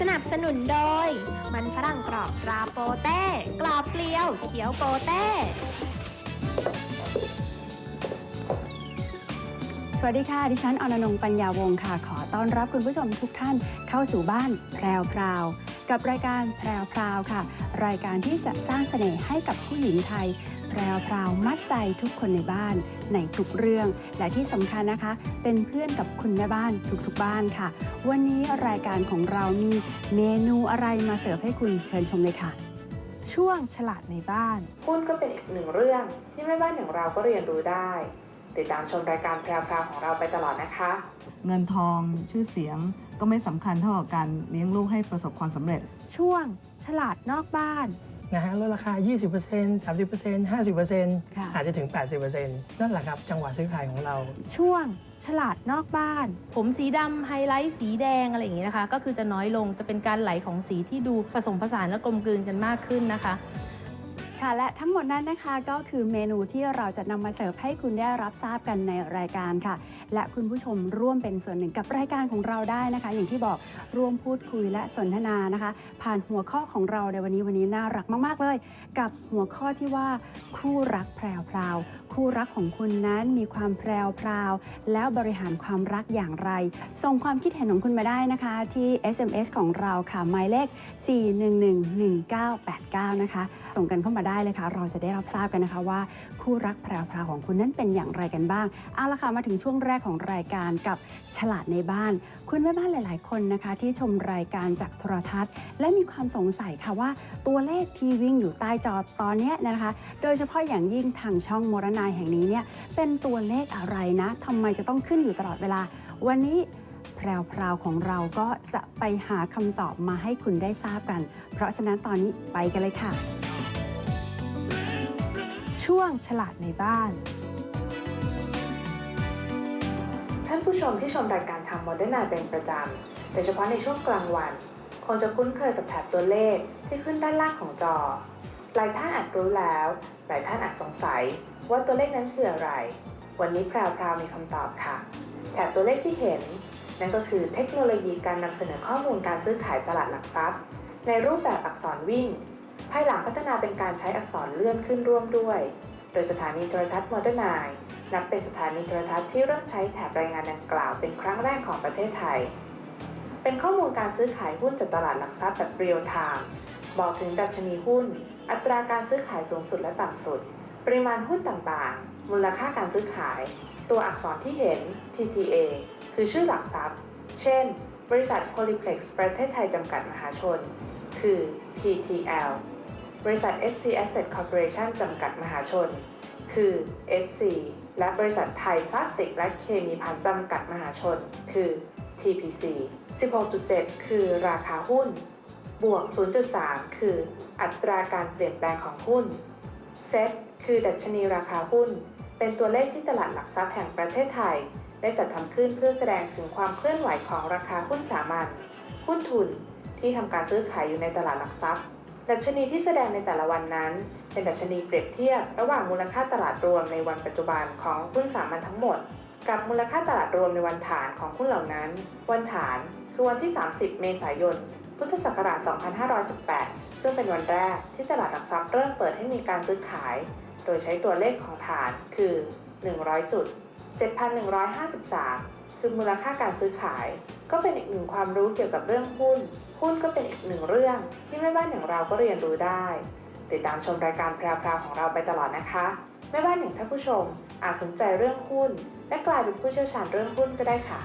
สนับสนุนโดย มันฝรั่งกรอบตราโปเต้กรอบเกลียวเขียวโปเต้ สวัสดีค่ะ ดิฉันอนนงปัญญาวงศ์ค่ะ ขอต้อนรับคุณผู้ชมทุกท่านเข้าสู่บ้านแพรวพราว กับรายการแพรวพราวค่ะ รายการที่จะสร้างเสน่ห์ให้กับผู้หญิงไทย แพรวพราวมัดใจทุกคนในบ้านในทุกเรื่อง และที่สำคัญนะคะ เป็นเพื่อนกับคุณแม่บ้านทุกๆบ้านค่ะ วันนี้รายการของเรามีเมนูอะไรมาเสิร์ฟให้คุณเชิญชมเลยค่ะ ช่วงฉลาดในบ้านหุ้นก็เป็นอีกหนึ่งเรื่องที่แม่บ้านอย่างเราก็เรียนรู้ได้ ติดตามชมรายการแพรวๆของเราไปตลอดนะคะ เงินทองชื่อเสียงก็ไม่สำคัญเท่ากับการเลี้ยงลูกให้ประสบความสำเร็จ ช่วงฉลาดนอกบ้าน นะฮะลดราคา 20% 30% 50%ค่ะอาจจะถึง 80%นั่นแหละครับ จังหวะซื้อขายของเรา ช่วงฉลาดนอกบ้าน ผมสีดำไฮไลท์สีแดงอะไรอย่างนี้นะคะ ก็คือจะน้อยลงจะเป็นการไหลของสีที่ดูผสมผสานและกลมกลืนกันมากขึ้นนะคะ ค่ะและทั้งหมดนั้นนะคะก็คือเมนูที่เราจะนำมาเสิร์ฟให้คุณได้รับทราบกันในรายการค่ะ และคุณผู้ชมร่วมเป็นส่วนหนึ่งกับรายการของเราได้นะคะ อย่างที่บอกร่วมพูดคุยและสนทนานะคะ ผ่านหัวข้อของเราในวันนี้วันนี้น่ารักมาก ๆ เลย กับหัวข้อที่ว่าคู่รักแพรวพราว คู่รักของคุณนั้นมีความแพรวพราว แล้วบริหารความรักอย่างไร ส่งความคิดเห็นของคุณมาได้นะคะที่ SMS ของเราค่ะหมายเลข 4111989 นะคะ ส่งกันเข้ามาได้เลยค่ะ เราจะได้รับทราบกันนะคะว่า คู่รักแพรวของคุณนั้นเป็นอย่างไรกันบ้างเอาละค่ะมาถึงช่วงแรกของรายการกับฉลาดในบ้าน คุณแม่บ้านหลาย ๆ คนนะคะ ที่ชมรายการจากโทรทัศน์ และมีความสงสัยค่ะว่าตัวเลขที่วิ่งอยู่ใต้จอตอนนี้นะคะ โดยเฉพาะอย่างยิ่งทางช่องมรณะนายแห่งนี้เนี่ยเป็นตัวเลขอะไรนะทำไมจะต้องขึ้นอยู่ตลอดเวลา วันนี้แพรวๆของเราก็จะไปหาคำตอบมาให้คุณได้ทราบกัน เพราะฉะนั้นตอนนี้ไปกันเลยค่ะ ช่วงฉลาดในบ้านท่านผู้ชมที่ชมรายการทำโมเดิร์นไนเป็นประจำโดยเฉพาะในช่วงกลางวัน คงจะคุ้นเคยกับแถบตัวเลขที่ขึ้นด้านล่างของจอ หลายท่านอาจรู้แล้ว หลายท่านอาจสงสัยว่าตัวเลขนั้นคืออะไร วันนี้แพรวมีคำตอบค่ะ แถบตัวเลขที่เห็น นั่นก็คือเทคโนโลยีการนำเสนอข้อมูลการซื้อขายตลาดหลักทรัพย์ ในรูปแบบอักษรวิ่ง ภายหลังพัฒนาเป็นการใช้อักษรเลื่อนขึ้นร่วมด้วย โดยสถานีโทรทัศน์โมเดิร์นไนนับเป็นสถานีโทรทัศน์ที่เริ่มใช้แถบรายงานดังกล่าวเป็นครั้งแรกของประเทศไทย เป็นข้อมูลการซื้อขายหุ้นจากตลาดหลักทรัพย์แบบเรียลไทม์บอกถึงดัชนีหุ้น อัตราการซื้อขายสูงสุดและต่ำสุด ปริมาณหุ้นต่างๆ มูลค่าการซื้อขาย ตัวอักษรที่เห็น TTA คือชื่อหลักทรัพย์ เช่น บริษัท Polyplex ประเทศไทยจำกัดมหาชน คือ PTL บริษัท SC Asset Corporation จำกัดมหาชน คือ SC และบริษัทไทยพลาสติกและเคมีภัณฑ์จำกัดมหาชน คือ TPC 16.7 คือราคาหุ้น บวก 0.3 คืออัตราการเปลี่ยนแปลงของหุ้นเซตคือดัชนีราคาหุ้น เป็นตัวเลขที่ตลาดหลักทรัพย์แห่งประเทศไทย ได้จัดทำขึ้นเพื่อแสดงถึงความเคลื่อนไหวของราคาหุ้นสามัญ หุ้นทุน ที่ทำการซื้อขายอยู่ในตลาดหลักทรัพย์ ดัชนีที่แสดงในแต่ละวันนั้น เป็นดัชนีเปรียบเทียบ ระหว่างมูลค่าตลาดรวมในวันปัจจุบันของหุ้นสามัญทั้งหมด กับมูลค่าตลาดรวมในวันฐานของหุ้นเหล่านั้น วันฐานคือวันที่ 30 เมษายน พุทธศักราช 2518 ซึ่งเป็นวันแรกที่ตลาดหลักทรัพย์เริ่มเปิดให้มีการซื้อขาย โดยใช้ตัวเลขของฐานคือ 100 จุด 7,153 คือมูลค่าการซื้อขาย ก็เป็นอีกหนึ่งความรู้เกี่ยวกับเรื่องหุ้น หุ้นก็เป็นอีกหนึ่งเรื่องที่แม่บ้านอย่างเราก็เรียนรู้ได้ ติดตามชมรายการแพรวๆของเราไปตลอดนะคะแม่บ้านอย่างท่านผู้ชมอาจสนใจเรื่องหุ้น และกลายเป็นผู้เชี่ยวชาญเรื่องหุ้นก็ได้ค่ะ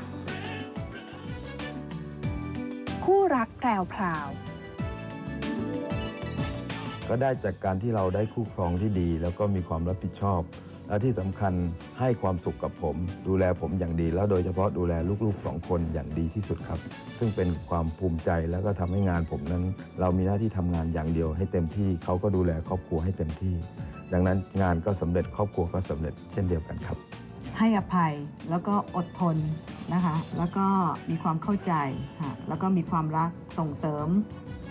คู่รัก พรวก็ได้จากการที่เราได้คู่ครองที่ดี แล้วก็มีความรับผิดชอบ และที่สำคัญให้ความสุขกับผม ดูแลผมอย่างดี แล้วโดยเฉพาะดูแลลูกๆสองคนอย่างดีที่สุดครับ ซึ่งเป็นความภูมิใจแล้วก็ทำให้งานผมนั้น เรามีหน้าที่ทำงานอย่างเดียวให้เต็มที่เขาก็ดูแลครอบครัวให้เต็มที่ ดังนั้นงานก็สำเร็จครอบครัวก็สำเร็จเช่นเดียวกันครับ ให้อภัยแล้วก็อดทนนะคะ แล้วก็มีความเข้าใจค่ะ แล้วก็มีความรักส่งเสริม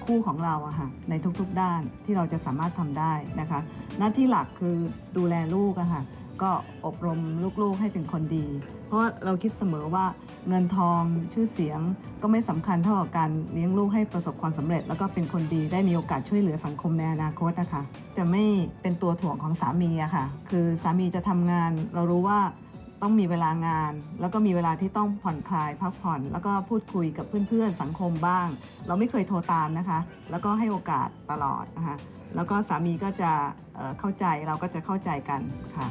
คู่ของเราอะค่ะในทุกๆด้านที่เราจะสามารถทำได้นะคะ หน้าที่หลักคือดูแลลูกอะค่ะก็อบรมลูกๆให้เป็นคนดี เพราะว่าเราคิดเสมอว่าเงินทองชื่อเสียงก็ไม่สำคัญเท่ากับการเลี้ยงลูกให้ประสบความสำเร็จ แล้วก็เป็นคนดีได้มีโอกาสช่วยเหลือสังคมในอนาคตนะคะ จะไม่เป็นตัวถ่วงของสามีอะค่ะ คือสามีจะทำงาน เรารู้ว่า ต้องมีเวลางาน แล้วก็มีเวลาที่ต้องผ่อนคลายพักผ่อน แล้วก็พูดคุยกับเพื่อนๆสังคมบ้าง เราไม่เคยโทรตามนะคะ แล้วก็ให้โอกาสตลอดนะคะแล้วก็สามีก็จะเอ่อเข้าใจเราก็จะเข้าใจกันค่ะ